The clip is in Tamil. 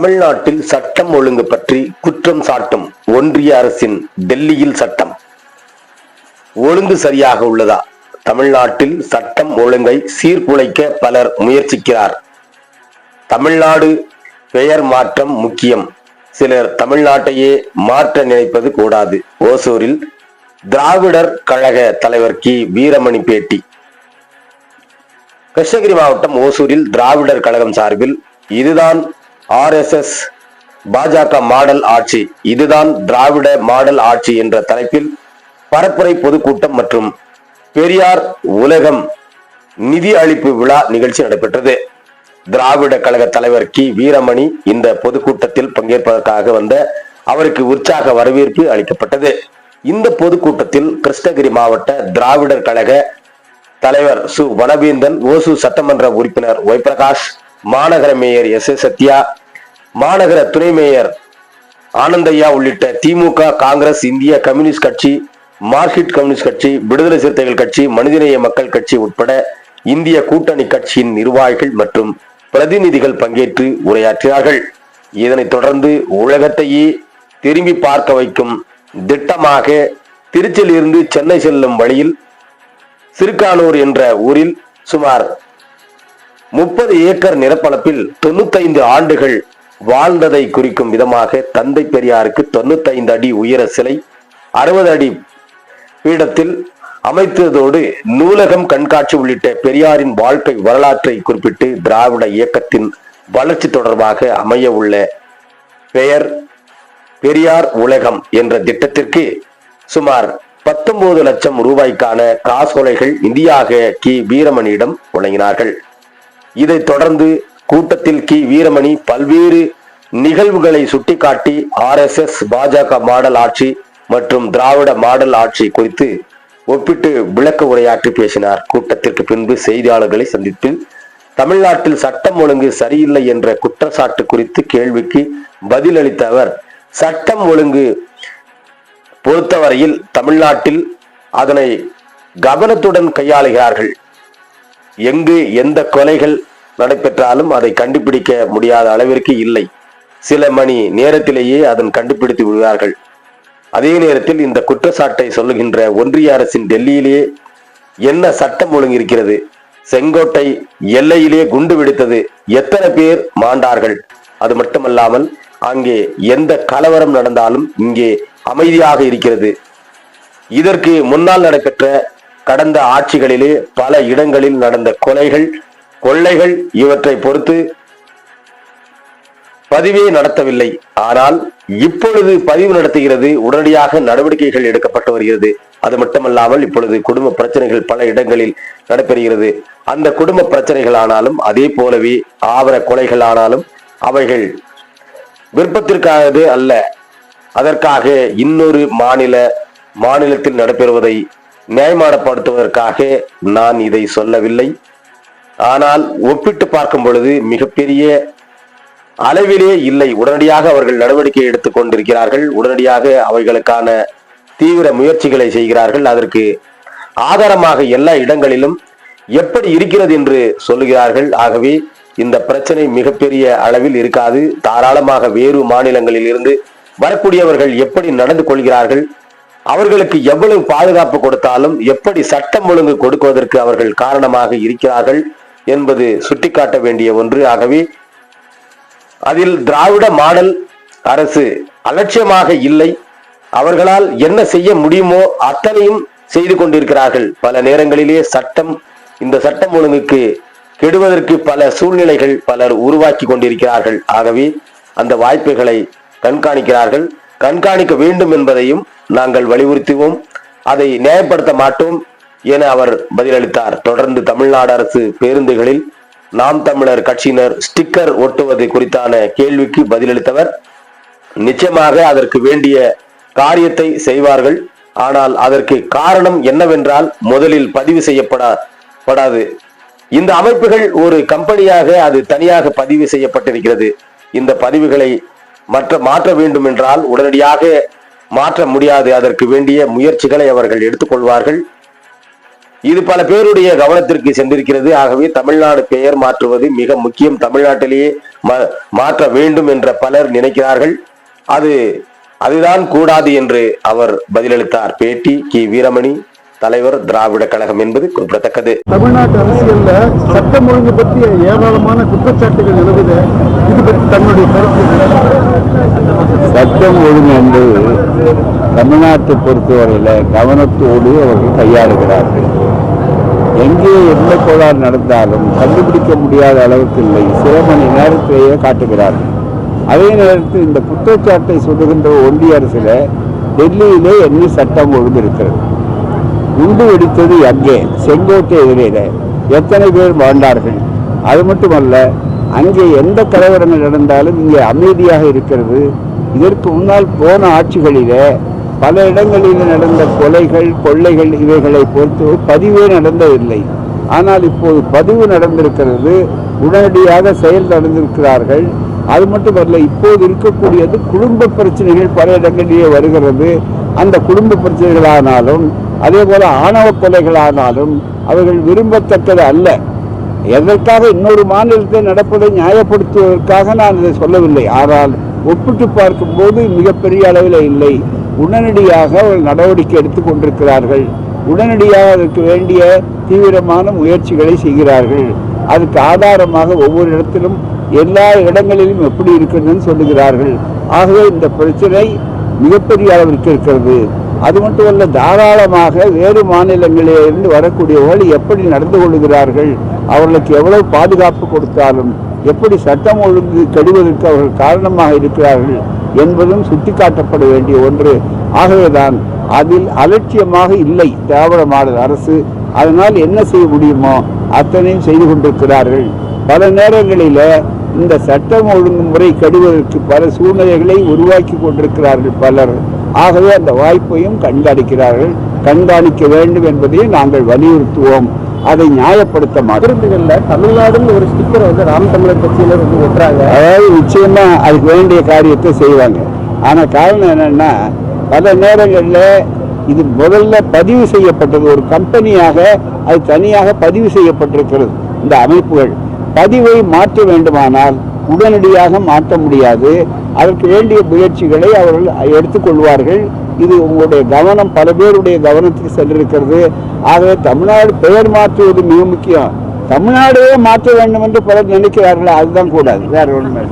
தமிழ்நாட்டில் சட்டம் ஒழுங்கு பற்றி குற்றம் சாட்டும் ஒன்றிய அரசின் டெல்லியில் சட்டம். ஒழுங்கு சரியாக உள்ளதா? தமிழ்நாட்டில் சட்டம் ஒழுங்கை சீர்குலைக்க பலர் முயற்சிக்கிறார். தமிழ்நாடு பெயர் மாற்றம் முக்கியம். சிலர் தமிழ்நாட்டையே மாற்ற நினைப்பது கூடாது. ஓசூரில் திராவிடர் கழக தலைவர் கி. வீரமணி பேட்டி கிருஷ்ணகிரி மாவட்டம் ஓசூரில் திராவிடர் கழகம் சார்பில் இதுதான் ஆர்எஸ்எஸ் பாஜக மாடல் ஆட்சி. இதுதான் திராவிட மாடல் ஆட்சி என்ற தலைப்பில் பரப்புரை பொதுக்கூட்டம் மற்றும் பெரியார் உலகம் நிதி அளிப்பு விழா நிகழ்ச்சி நடைபெற்றது. திராவிட கழக தலைவர் கி. வீரமணி இந்த பொதுக்கூட்டத்தில் பங்கேற்பதற்காக வந்த அவருக்கு உற்சாக வரவேற்பு அளிக்கப்பட்டது. இந்த பொதுக்கூட்டத்தில் கிருஷ்ணகிரி மாவட்ட திராவிடர் கழக தலைவர் சு. வனவேந்தன் ஓசு சட்டமன்ற உறுப்பினர் ஒய் பிரகாஷ் மாநகர மேயர் எஸ். ஏ. சத்யா மாநகர துணை மேயர் ஆனந்தையா உள்ளிட்ட திமுக காங்கிரஸ் இந்திய கம்யூனிஸ்ட் கட்சி மார்க்சிஸ்ட் கம்யூனிஸ்ட் கட்சி விடுதலை சிறுத்தைகள் கட்சி மனிதநேய மக்கள் கட்சி உட்பட இந்திய கூட்டணி கட்சியின் நிர்வாகிகள் மற்றும் பிரதிநிதிகள் பங்கேற்று உரையாற்றினார்கள். இதனைத் தொடர்ந்து உலகத்தையே திரும்பி பார்க்க வைக்கும் திட்டமாக திருச்சியிலிருந்து சென்னை செல்லும் வழியில் சிறுகானூர் என்ற ஊரில் சுமார் முப்பது ஏக்கர் நிலப்பரப்பில் தொண்ணூத்தைந்து ஆண்டுகள் வாழ்ந்ததை குறிக்கும் விதமாக தந்தை பெரியாருக்கு தொண்ணூத்தைந்து அடி உயர சிலை அறுபது அடி பீடத்தில் அமைத்ததோடு நூலகம் கண்காட்சி உள்ளிட்ட பெரியாரின் வாழ்க்கை வரலாற்றை குறிப்பிட்டு திராவிட இயக்கத்தின் வளர்ச்சி தொடர்பாக அமைய உள்ள பெயர் பெரியார் உலகம் என்ற திட்டத்திற்கு சுமார் பத்தொன்பது லட்சம் ரூபாய்க்கான காசோலைகள் இந்தியாக கி வீரமணியிடம் வழங்கினார்கள். இதைத் தொடர்ந்து கூட்டத்தில் கி. வீரமணி பல்வேறு நிகழ்வுகளை சுட்டிக்காட்டி ஆர்எஸ்எஸ் பாஜக மாடல் ஆட்சி மற்றும் திராவிட மாடல் ஆட்சி குறித்து ஒப்பிட்டு விளக்க உரையாற்றி பேசினார். கூட்டத்திற்கு பின்பு செய்தியாளர்களை சந்தித்து தமிழ்நாட்டில் சட்டம் ஒழுங்கு சரியில்லை என்ற குற்றச்சாட்டு குறித்து கேள்விக்கு பதிலளித்த அவர் சட்டம் ஒழுங்கு பொறுத்தவரையில் தமிழ்நாட்டில் அதனை கவனத்துடன் கையாளுகிறார்கள். எங்கு எந்த கொலைகள் நடைபெற்றாலும் அதை கண்டுபிடிக்க முடியாத அளவிற்கு இல்லை. சில மணி நேரத்திலேயே அதன் கண்டுபிடித்து விடுவார்கள். அதே நேரத்தில் இந்த குற்றச்சாட்டை சொல்லுகின்ற ஒன்றிய அரசின் டெல்லியிலேயே என்ன சட்டம் ஒழுங்கு இருக்கிறது செங்கோட்டை எல்லையிலே குண்டு வெடித்தது எத்தனை பேர் மாண்டார்கள்? அது மட்டுமல்லாமல் அங்கே எந்த கலவரம் நடந்தாலும் இங்கே அமைதியாக இருக்கிறது. இதற்கு முன்னால் நடைபெற்ற கடந்த ஆட்சிகளிலே பல இடங்களில் நடந்த கொலைகள் கொள்ளைகள் இவற்றை பொறுத்து பதிவே நடத்தவில்லை. ஆனால் இப்பொழுது பதிவு நடத்துகிறது உடனடியாக நடவடிக்கைகள் எடுக்கப்பட்டு வருகிறது. அது மட்டுமல்லாமல் இப்பொழுது குடும்ப பிரச்சனைகள் பல இடங்களில் நடைபெறுகிறது. அந்த குடும்ப பிரச்சனைகள் ஆனாலும் அதே போலவே ஆவர கொலைகள் ஆனாலும் அவைகள் விருப்பத்திற்காகவே அல்ல. அதற்காக இன்னொரு மாநில மாநிலத்தில் நடைபெறுவதை நியாயமானப்படுத்துவதற்காக நான் இதை சொல்லவில்லை. ஆனால் ஒப்பிட்டு பார்க்கும் பொழுது மிகப்பெரிய அளவிலே இல்லை. உடனடியாக அவர்கள் நடவடிக்கை எடுத்துக் கொண்டிருக்கிறார்கள். உடனடியாக அவைகளுக்கான தீவிர முயற்சிகளை செய்கிறார்கள். அதற்கு ஆதாரமாக எல்லா இடங்களிலும் எப்படி இருக்கிறது என்று சொல்லுகிறார்கள். ஆகவே இந்த பிரச்சனை மிகப்பெரிய அளவில் இருக்காது. தாராளமாக வேறு மாநிலங்களில் இருந்து வரக்கூடியவர்கள் எப்படி நடந்து கொள்கிறார்கள் அவர்களுக்கு எவ்வளவு பாதுகாப்பு கொடுத்தாலும் எப்படி சட்டம் ஒழுங்கு கொடுக்குவதற்கு அவர்கள் காரணமாக இருக்கிறார்கள் என்பது சுட்டிக்காட்ட வேண்டிய ஒன்று. ஆகவே அதில் திராவிட மாடல் அரசு அலட்சியமாக இல்லை. அவர்களால் என்ன செய்ய முடியுமோ அத்தனையும் செய்து கொண்டிருக்கிறார்கள். பல நேரங்களிலே சட்டம் இந்த சட்டம் ஒழுங்குக்கு கெடுவதற்கு பல சூழ்நிலைகள் பலர் உருவாக்கி கொண்டிருக்கிறார்கள். ஆகவே அந்த வாய்ப்புகளை கண்காணிக்கிறார்கள். கண்காணிக்க வேண்டும் என்பதையும் நாங்கள் வலியுறுத்துவோம். அதை நியாயப்படுத்த மாட்டோம். என அவர் பதிலளித்தார். தொடர்ந்து தமிழ்நாடு அரசு பேருந்துகளில் நாம் தமிழர் கட்சியினர் ஸ்டிக்கர் ஒட்டுவது குறித்தான கேள்விக்கு பதிலளித்தவர். நிச்சயமாக அதற்கு வேண்டிய காரியத்தை செய்வார்கள். ஆனால் அதற்கு காரணம் என்னவென்றால் முதலில் பதிவு செய்யப்படாது இந்த அமைப்புகள் ஒரு கம்பெனியாக அது தனியாக பதிவு செய்யப்பட்டிருக்கிறது. இந்த பதிவுகளை மற்ற மாற்ற வேண்டும் என்றால் உடனடியாக மாற்ற முடியாது. அதற்கு வேண்டிய முயற்சிகளை அவர்கள் எடுத்துக்கொள்வார்கள். இது பல பேருடைய கவனத்திற்கு சென்றிருக்கிறது. ஆகவே தமிழ்நாடு பெயர் மாற்றுவது மிக முக்கியம். தமிழ்நாட்டிலேயே மா- மாற்ற வேண்டும் என்ற பலர் நினைக்கிறார்கள். அது அதுதான் கூடாது என்று அவர் பதிலளித்தார். பேட்டி கி. வீரமணி தலைவர் திராவிட கழகம் என்பது குறிப்பிடத்தக்கது. தமிழ்நாட்டு அரசியல்ல சட்டம் ஒழுங்கு பற்றிய ஏராளமான குற்றச்சாட்டுகள் நிலவுது இது பற்றி தன்னுடைய கருத்து? சட்டம் ஒழுங்கு என்பது தமிழ்நாட்டை பொறுத்தவரையில் கவனத்தோடு அவர்கள் கையாளுகிறார்கள். எங்கே எந்த கோளாறு நடந்தாலும் கண்டுபிடிக்க முடியாத அளவுக்கு இல்லை. சில மணி நேரத்திலேயே காட்டுகிறார்கள். அதே நேரத்தில் இந்த குற்றச்சாட்டை சொல்லுகின்ற ஒன்றிய அரசில் டெல்லியிலே என்ன சட்டம் ஒழுங்கு இருக்கிறது குண்டு வெடித்தது அங்கே செங்கோட்டை எதிரில எத்தனை பேர் வாழ்ந்தார்கள்? அது மட்டுமல்ல அங்கே எந்த கலவரங்கள் நடந்தாலும் இங்கே அமைதியாக இருக்கிறது. இதற்கு முன்னால் போன ஆட்சிகளிலே பல இடங்களில் நடந்த கொலைகள் கொள்ளைகள் இவைகளை பொறுத்து பதிவே நடந்ததில்லை. ஆனால் இப்போது பதிவு நடந்திருக்கிறது. உடனடியாக செயல் நடந்திருக்கிறார்கள். அது மட்டுமல்ல இப்போது இருக்கக்கூடியது குடும்ப பிரச்சனைகள் பல இடங்களிலே வருகிறது. அந்த குடும்ப பிரச்சனைகளானாலும் அதே போல ஆணவ கொலைகளானாலும் அவர்கள் விரும்பத்தக்கது அல்ல. எதற்காக இன்னொரு மாநிலத்தில் நடப்பதை நியாயப்படுத்துவதற்காக நான் இதை சொல்லவில்லை. ஆனால் ஒப்பிட்டு பார்க்கும்போது மிகப்பெரிய அளவில் இல்லை. உடனடியாக ஒரு நடவடிக்கை எடுத்துக்கொண்டிருக்கிறார்கள் உடனடியாக அதற்கு வேண்டிய தீவிரமான முயற்சிகளை செய்கிறார்கள். அதுக்கு ஆதாரமாக ஒவ்வொரு இடத்திலும் எல்லா இடங்களிலும் எப்படி இருக்கிறதுன்னு சொல்லுகிறார்கள். ஆகவே இந்த பிரச்சனை மிகப்பெரிய அளவிற்கு இருக்கிறது. அது மட்டுமல்ல தாராளமாக வேறு மாநிலங்களிலிருந்து வரக்கூடியவர்கள் எப்படி நடந்து கொள்கிறார்கள் அவர்களுக்கு எவ்வளவு பாதுகாப்பு கொடுத்தாலும் எப்படி சட்டம் ஒழுங்கு கெடுவதற்கு அவர்கள் காரணமாக இருக்கிறார்கள் என்பதும் சுட்டிக்காட்டப்பட வேண்டிய ஒன்று. ஆகவேதான் அதில் அலட்சியமாக இல்லை திராவிட மாடல் அரசு. அதனால் என்ன செய்ய முடியுமோ அத்தனையும் செய்து கொண்டிருக்கிறார்கள். பல நேரங்களில் இந்த சட்டம் ஒழுங்கு முறை கெடுவதற்கு பல சூழ்நிலைகளை உருவாக்கி கொண்டிருக்கிறார்கள் பலர். ஆகவே அந்த வாய்ப்பையும் கண்காணிக்கிறார்கள். கண்காணிக்க வேண்டும் என்பதையும் நாங்கள் வலியுறுத்துவோம். அதை நியாயப்படுத்த மாட்டோம். தமிழ்நாடுன்னு ஒரு ஸ்டிக்கர் வந்து ராம் தமிழர் கட்சியினர் வந்து ஒட்டுறாங்க. அதாவது நிச்சயமா அதுக்கு வேண்டிய காரியத்தை செய்வாங்க. ஆனா காரணம் என்னன்னா பல நேரங்களில் இது முதல்ல பதிவு செய்யப்பட்டது ஒரு கம்பெனியாக அது தனியாக பதிவு செய்யப்பட்டிருக்கிறது. இந்த அமைப்புகள். பதிவை மாற்ற வேண்டுமானால் உடனடியாக மாற்ற முடியாது. அதற்கு வேண்டிய முயற்சிகளை அவர்கள் எடுத்துக்கொள்வார்கள் இது உங்களுடைய கவனம் பல பேருடைய கவனத்துக்கு சென்றிருக்கிறது. ஆகவே தமிழ்நாடு பெயர் மாற்றுவது மிக முக்கியம். தமிழ்நாடையே மாற்ற வேண்டும் என்று பலர் நினைக்கிறார்கள் அதுதான் கூடாது. வேற ஒன்றுமே